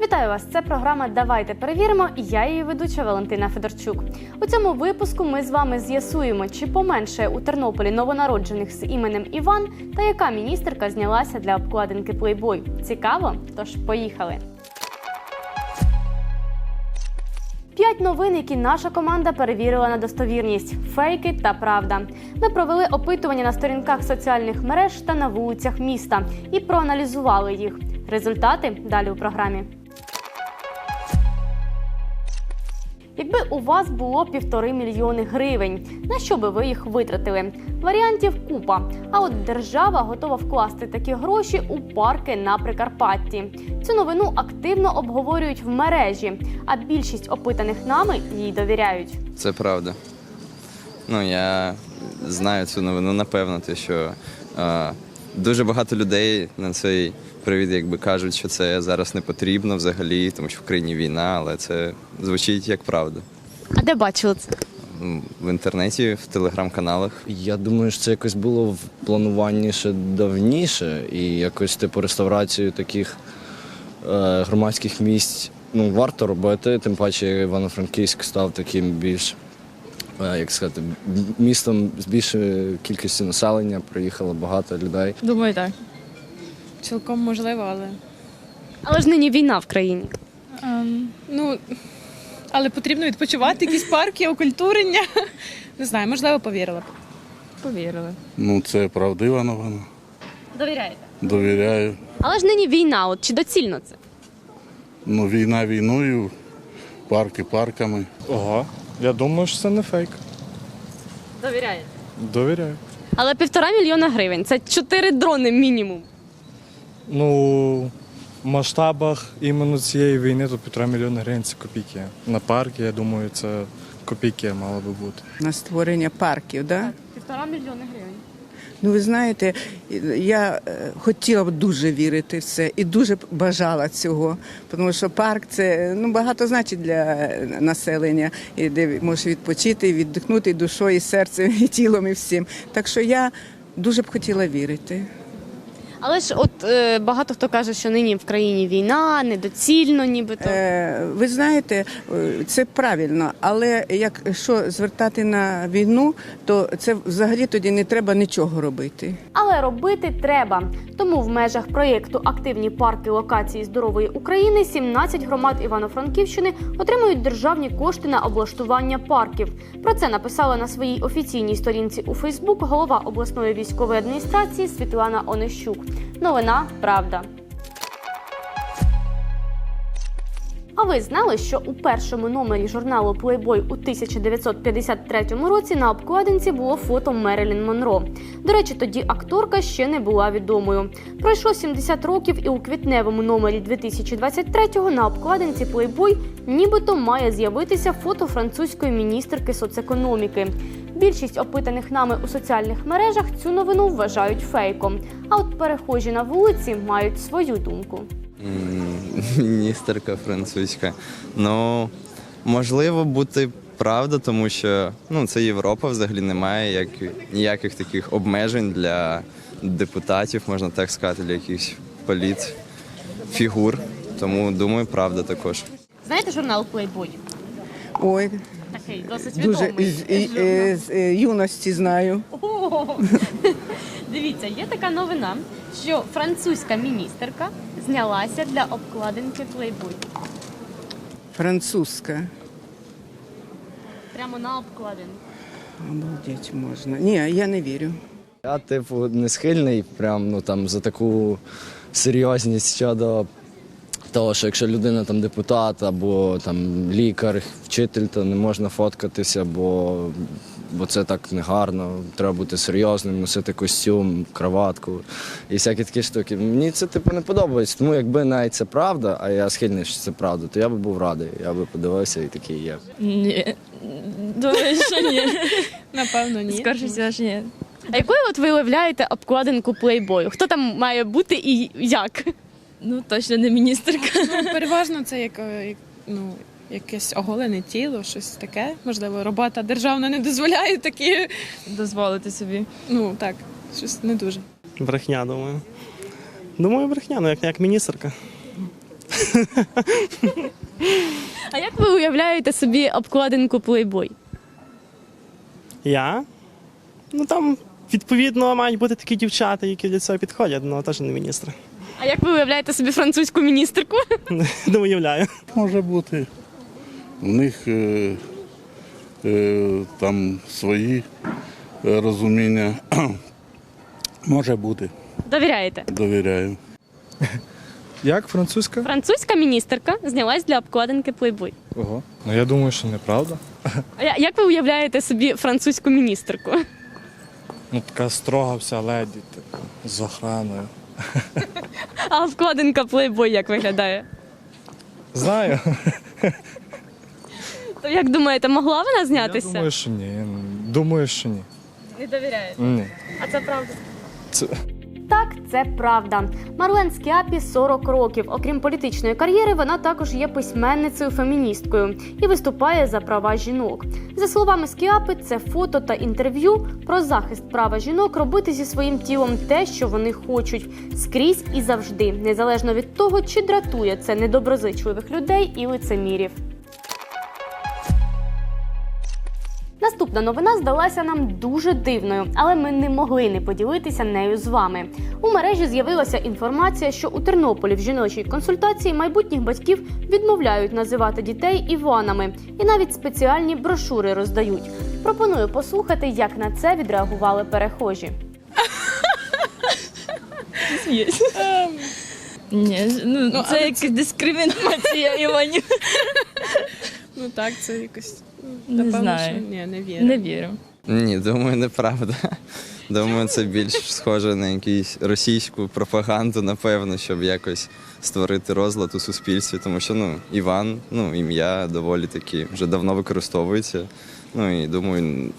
Вітаю вас! Це програма Давайте перевіримо. і Я її ведуча Валентина Федорчук. У цьому випуску ми з вами з'ясуємо, чи поменшає у Тернополі новонароджених з іменем Іван та яка міністерка знялася для обкладинки Playboy. Цікаво? Тож поїхали. П'ять новин, які наша команда перевірила на достовірність: фейки та правда. Ми провели опитування на сторінках соціальних мереж та на вулицях міста і проаналізували їх. Результати далі у програмі. Якби у вас було півтори мільйони гривень, на що би ви їх витратили? Варіантів купа. А от держава готова вкласти такі гроші у парки на Прикарпатті. Цю новину активно обговорюють в мережі, а більшість опитаних нами їй довіряють. Це правда. Ну, я знаю цю новину, напевно, те, що е, дуже багато людей на цей привід якби кажуть, що це зараз не потрібно взагалі, тому що в країні війна, але це звучить як правда. А де бачили це? В інтернеті, в телеграм-каналах. Я думаю, що це якось було в плануванні ще давніше, і якось типу реставрацію таких е, громадських місць ну, варто робити. Тим паче Івано-Франківськ став таким більш, е, як сказати, містом з більшою кількістю населення. Приїхало багато людей. Думаю, так. Цілком можливо, але. Але ж нині війна в країні. Ем, ну, але потрібно відпочивати, якісь парки, окультурення. Не знаю, можливо, повірила б. Повірила. Ну, це правдива новина. Довіряєте. Довіряю. Але ж нині війна, от чи доцільно це? Ну, війна війною, парки парками. Ого, я думаю, що це не фейк. Довіряєте. Довіряю. Але півтора мільйона гривень це чотири дрони мінімум. Ну, в масштабах іменно цієї війни то півтора мільйона гривень це копійки. На парки, я думаю, це копійки мало би бути. на створення парків. Да? Півтора мільйона гривень. Ну, ви знаєте, я е, хотіла б дуже вірити в це і дуже бажала цього, тому що парк це ну, багато значить для е, населення, і де можеш відпочити, віддихнути душою, і серцем, і тілом, і всім. Так що я дуже б хотіла вірити. Але ж от е, багато хто каже, що нині в країні війна, недоцільно нібито. Е, ви знаєте, е, це правильно, але якщо звертати на війну, то це взагалі тоді не треба нічого робити. Але робити треба. Тому в межах проєкту Активні парки локації здорової України 17 громад Івано-Франківщини отримують державні кошти на облаштування парків. Про це написала на своїй офіційній сторінці у Фейсбук голова обласної військової адміністрації Світлана Онищук. Новина правда. А ви знали, що у першому номері журналу Playboy у 1953 році на обкладинці було фото Мерилін Монро. До речі, тоді акторка ще не була відомою. Пройшло 70 років, і у квітневому номері 2023-го на обкладинці Playboy нібито має з'явитися фото французької міністерки соцекономіки. Більшість опитаних нами у соціальних мережах цю новину вважають фейком. А от перехожі на вулиці мають свою думку. Міністерка французька. Ну, можливо, бути правда, тому що ну, це Європа взагалі немає як, ніяких таких обмежень для депутатів, можна так сказати, для якихось політ фігур. Тому думаю, правда також. Знаєте журнал Playboy? Ой, Такий досить дуже відомий. з, і- е, з е, юності знаю. О! Дивіться, є така новина, що французька міністерка знялася для обкладинки Playboy. Французька. Прямо на обкладинку. Обалдеть можна. Ні, я не вірю. Я, типу, не схильний прям ну там за таку серйозність щодо того, що якщо людина там депутат або там лікар, вчитель, то не можна фоткатися, бо, бо це так негарно. Треба бути серйозним, носити костюм, краватку і всякі такі штуки. Мені це типу не подобається. Тому якби навіть це правда, а я схильний, що це правда, то я би був радий. Я би подивився і такий є. Ні. Думаю, що ні. Напевно, ні. Скорше всього, що ні. А якою от ви уявляєте обкладинку Playboy? Хто там має бути і як? Ну, точно не міністерка. Ну, переважно це як, е, як, ну, якесь оголене тіло, щось таке. Можливо, робота державна не дозволяє такі. Дозволити собі. Ну, так, щось не дуже. Брехня, думаю. Думаю, брехня, ну як, як міністерка. А як ви уявляєте собі обкладинку Playboy? Я? Ну там, відповідно, мають бути такі дівчата, які для цього підходять, але теж не міністри. А як ви уявляєте собі французьку міністерку? Не уявляю. Може бути. У них е, е, там свої е, розуміння. Може бути, Довіряєте? довіряю. Як французька? Французька міністерка знялась для обкладинки Playboy. Ого. Ну я думаю, що неправда. А я- як ви уявляєте собі французьку міністерку? Ну така строга вся леді, типу, з охраною. А вкладинка Playboy як виглядає? Знаю. То як думаєте, могла вона Я знятися? думаю, що ні. Думаю, що ні. Не довіряєте. Ні. А це правда? Це... Так, це правда. Марлен Скіапі 40 років. Окрім політичної кар'єри, вона також є письменницею феміністкою і виступає за права жінок. За словами Скіапи, це фото та інтерв'ю про захист права жінок робити зі своїм тілом те, що вони хочуть, скрізь і завжди, незалежно від того, чи дратує це недоброзичливих людей і лицемірів. Наступна новина здалася нам дуже дивною, але ми не могли не поділитися нею з вами. У мережі з'явилася інформація, що у Тернополі в жіночій консультації майбутніх батьків відмовляють називати дітей Іванами і навіть спеціальні брошури роздають. Пропоную послухати, як на це відреагували перехожі. Ні, ну, Ну, це якась дискримінація Іванів. Ну так, це якось. Не Напевно, знаю. що ні, не вірю. Не вірю. Ні, думаю, неправда. Думаю, це більш схоже на якусь російську пропаганду, напевно, щоб якось створити розлад у суспільстві, тому що ну, Іван, ну, ім'я доволі таки вже давно використовується. Ну і думаю,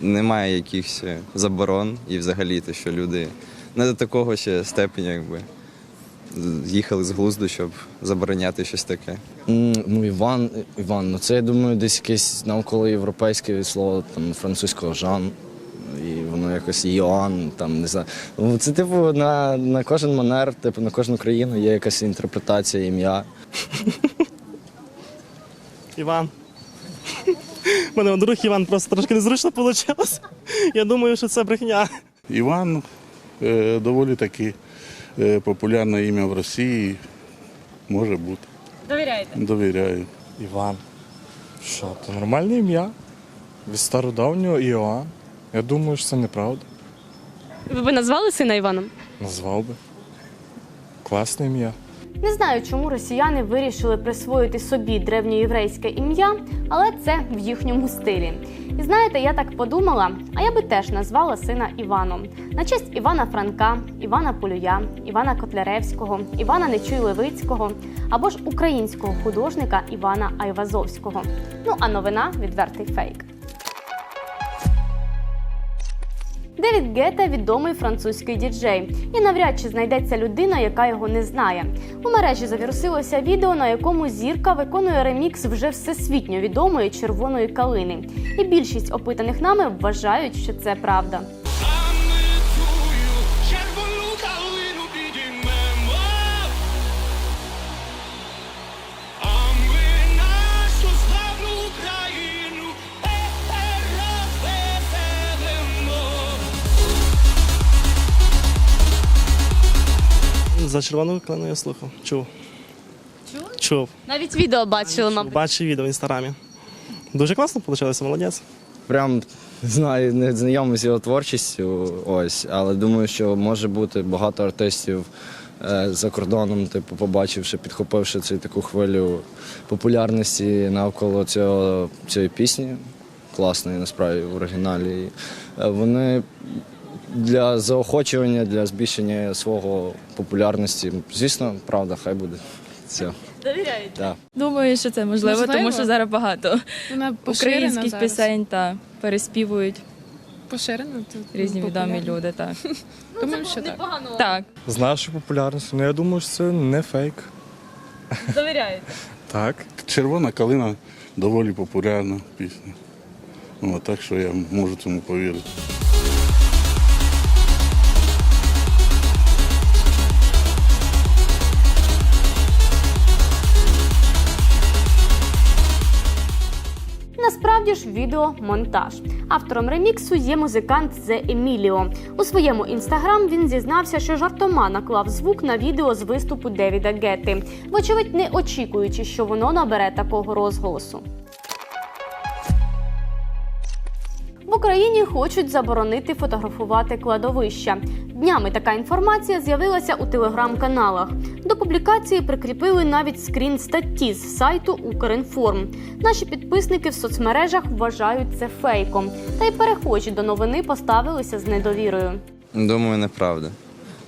немає якихось заборон і взагалі те, що люди не до такого ще степеня, якби з'їхали з глузду, щоб забороняти щось таке. Ну, Іван, Іван, ну це я думаю, десь якесь навколоєвропейське слово там французького Жан. І воно якось Йоанн, там не знаю. Ну, Це типу на, на кожен манер, типу на кожну країну є якась інтерпретація ім'я. Іван. У мене друг Іван просто трошки незручно вийшло. Я думаю, що це брехня. Іван е, доволі таки е, популярне ім'я в Росії. Може бути. Довіряєте? Довіряю. Іван. Що, це нормальне ім'я? Від стародавнього Іоанн. Я думаю, що це неправда. Ви б назвали сина Іваном? Назвав би. Класне ім'я. Не знаю, чому росіяни вирішили присвоїти собі древньоєврейське ім'я, але це в їхньому стилі. І знаєте, я так подумала, а я би теж назвала сина Іваном на честь Івана Франка, Івана Полюя, Івана Котляревського, Івана Нечуй Левицького або ж українського художника Івана Айвазовського. Ну а новина відвертий фейк. Девід Гета відомий французький діджей, і навряд чи знайдеться людина, яка його не знає. У мережі завірусилося відео, на якому зірка виконує ремікс вже всесвітньо відомої червоної калини. І більшість опитаних нами вважають, що це правда. За червону клену я слухав. Чув. Чув? Чув. Навіть відео бачили, мабуть. Бачив відео в інстаграмі. Дуже класно вийшло, молодець. Прям знаю, не знайомий з його творчістю, ось, але думаю, що може бути багато артистів е, за кордоном, типу, побачивши, підхопивши цю таку хвилю популярності навколо цього, цієї пісні, класної насправді в оригіналі. Е, Вони для заохочування, для збільшення свого популярності, звісно, правда, хай буде. Все. Довіряєте? Да. Думаю, що це можливо, Можливо. тому що зараз багато Вона українських зараз. пісень та переспівують Поширена? то різні відомі люди. Так. Думаю, що так. так. З нашою популярністю, ну я думаю, що це не фейк. Довіряєте. Так. Червона калина доволі популярна пісня. О, так що я можу цьому повірити. Насправді ж відеомонтаж. Автором реміксу є музикант The Еміліо. У своєму інстаграм він зізнався, що жартома наклав звук на відео з виступу Девіда Гетти, вочевидь, не очікуючи, що воно набере такого розголосу. Україні хочуть заборонити фотографувати кладовища. Днями така інформація з'явилася у телеграм-каналах. До публікації прикріпили навіть скрін статті з сайту Укрінформ. Наші підписники в соцмережах вважають це фейком, та й перехожі до новини поставилися з недовірою. Думаю, неправда.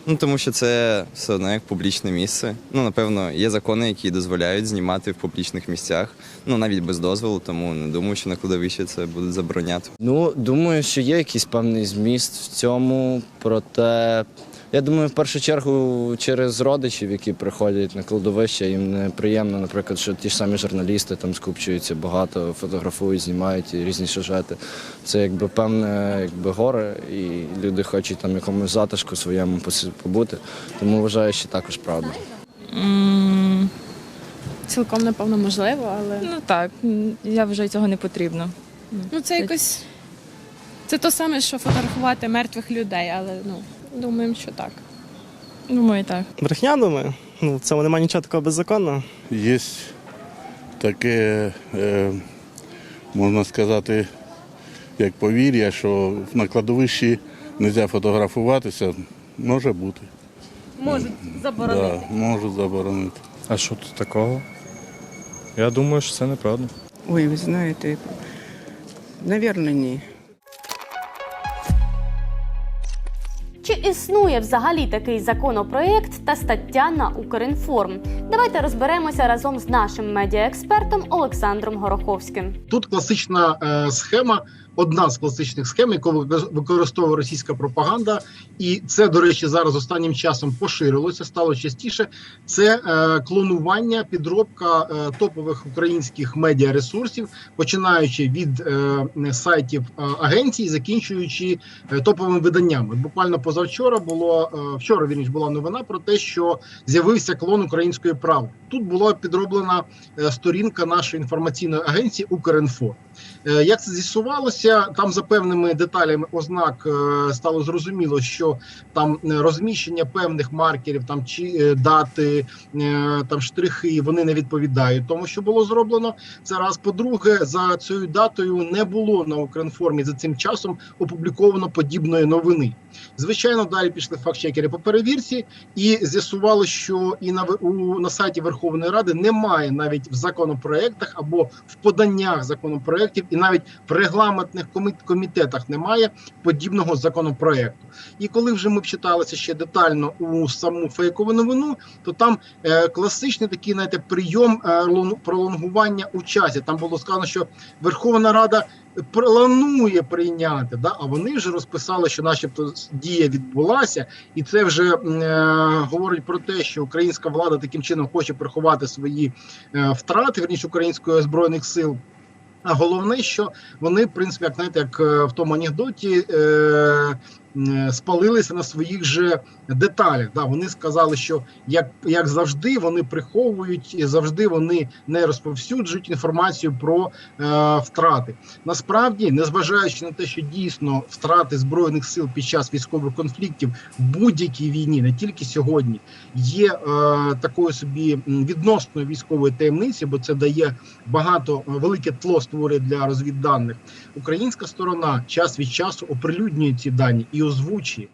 Ну тому що це все одно як публічне місце. Ну, напевно, є закони, які дозволяють знімати в публічних місцях, ну навіть без дозволу, тому не думаю, що на кладовищі це будуть забороняти. Ну, думаю, що є якийсь певний зміст в цьому, проте я думаю, в першу чергу через родичів, які приходять на кладовище, їм неприємно, наприклад, що ті ж самі журналісти там скупчуються багато, фотографують, знімають і різні сюжети. Це якби певне якби горе, і люди хочуть там якомусь затишку своєму побути. Тому вважаю, що також правда. Цілком, напевно, можливо, але Ну так, я вважаю, цього не потрібно. ну це якось. Це то саме, що фотографувати мертвих людей, але ну, думаємо, що так. Думаю, так. Брехня, думаю. Ну, в цьому немає нічого такого беззаконного. Є таке, е, можна сказати, як повір'я, що на кладовищі не можна фотографуватися. Може бути. Можуть Да, можуть заборонити. А що тут такого? Я думаю, що це неправда. Ой, ви знаєте, навірно, ні. Існує взагалі такий законопроект та стаття на Укрінформ? Давайте розберемося разом з нашим медіаекспертом Олександром Гороховським. Тут класична е, схема, одна з класичних схем, яку використовує російська пропаганда, і це, до речі, зараз останнім часом поширилося, стало частіше. Це е, клонування, підробка е, топових українських медіаресурсів, починаючи від е, сайтів е, агенцій, закінчуючи е, топовими виданнями. Буквально позавчора було е, вчора. Вірніш була новина про те, що з'явився клон української правди. Тут була підроблена е, сторінка нашої інформаційної агенції Укрінфо. Е, Як це з'ясувалося, там за певними деталями ознак е, стало зрозуміло, що там розміщення певних маркерів, там чи дати, там штрихи, вони не відповідають тому, що було зроблено. Це раз. По-друге, за цією датою не було на Укрінформі за цим часом опубліковано подібної новини. Звичайно, далі пішли фактчекери по перевірці, і з'ясувало, що і на у на сайті Верховної Ради немає навіть в законопроектах або в поданнях законопроектів, і навіть в регламентних комітетах немає подібного законопроекту. І коли вже ми вчиталися ще детально у саму фейкову новину, то там е, класичний такий знаєте, прийом е, лон- пролонгування у часі. Там було сказано, що Верховна Рада планує прийняти, да, а вони вже розписали, що, начебто, дія відбулася, і це вже е, говорить про те, що українська влада таким чином хоче приховати свої е, втрати, верніше української збройних сил. А головне, що вони, в принципі, як знаєте, як е, в тому анекдоті. Е, Спалилися на своїх же деталях. Да, вони сказали, що як, як завжди, вони приховують і завжди вони не розповсюджують інформацію про е, втрати. Насправді, незважаючи на те, що дійсно втрати збройних сил під час військових конфліктів в будь-якій війні, не тільки сьогодні, є е, такою собі відносною військової таємниці, бо це дає багато е, велике тло створює для розвідданих. Українська сторона час від часу оприлюднює ці дані і озвучує.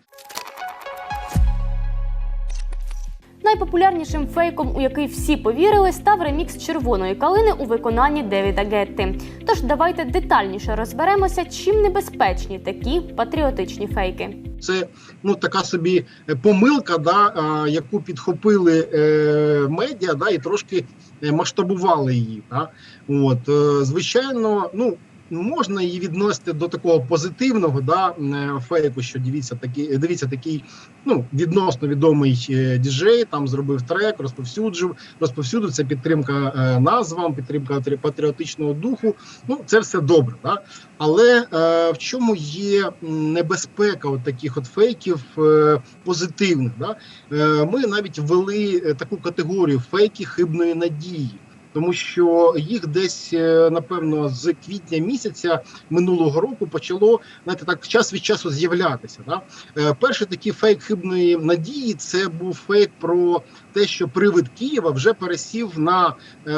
Найпопулярнішим фейком, у який всі повірили, став ремікс червоної калини у виконанні Девіда Гетти. Тож давайте детальніше розберемося, чим небезпечні такі патріотичні фейки. Це ну така собі е, помилка, да, а, яку підхопили е, медіа, да, і трошки е, масштабували її. Да. От, е, звичайно, ну. Можна її відносити до такого позитивного да, е, фейку, що дивіться такий, дивіться такий ну, відносно відомий е, діджей, там зробив трек, розповсюджив, розповсюдив підтримка е, назвам, підтримка патрі- патріотичного духу. Ну, це все добре. Да? Але е, в чому є небезпека от таких от фейків е, позитивних? Да? Е, ми навіть ввели таку категорію фейки хибної надії. Тому що їх десь е, напевно з квітня місяця минулого року почало знаєте, так час від часу з'являтися. Да? Е, Перший такий фейк хибної надії це був фейк про те, що привид Києва вже пересів на е,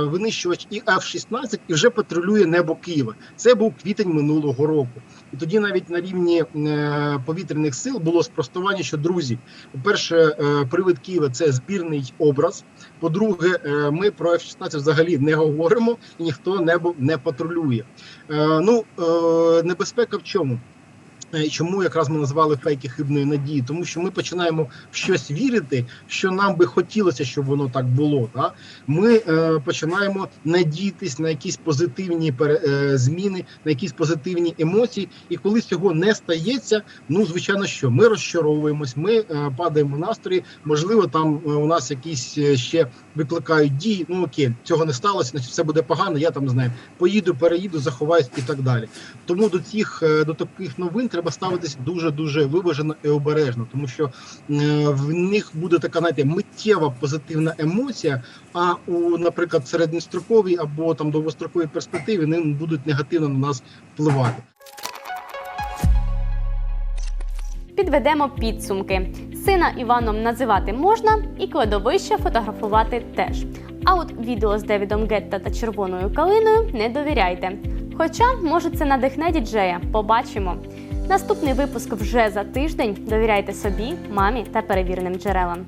винищувач і F-16 і вже патрулює небо Києва. Це був квітень минулого року. І тоді навіть на рівні е, повітряних сил було спростування, що друзі, по-перше, е, привид Києва це збірний образ. По-друге, е, ми про F-16 взагалі не говоримо, і ніхто небо не патрулює. Е, ну е, небезпека в чому? Е, Чому якраз ми назвали фейки хибної надії? Тому що ми починаємо в щось вірити, що нам би хотілося, щоб воно так було. Да? Ми е, починаємо надіятись на якісь позитивні е, зміни, на якісь позитивні емоції. І коли цього не стається, ну звичайно, що ми розчаровуємось, ми е, падаємо в настрої. Можливо, там е, у нас якісь е, ще викликають дії. Ну окей, цього не сталося, значить все буде погано. Я там знаю, поїду, переїду, заховаюсь і так далі. Тому до цих е, до таких новин треба ставитись дуже дуже виважено і обережно, тому що е, в них буде така знаєте, миттєва позитивна емоція. А у, наприклад, середньостроковій або там довгостроковій перспективі вони будуть негативно на нас впливати. Підведемо підсумки. Сина Іваном називати можна, і кладовище фотографувати теж. А от відео з Девідом Гетта та червоною калиною не довіряйте. Хоча, може, це надихне діджея. Побачимо. Наступний випуск вже за тиждень. Довіряйте собі, мамі та перевіреним джерелам.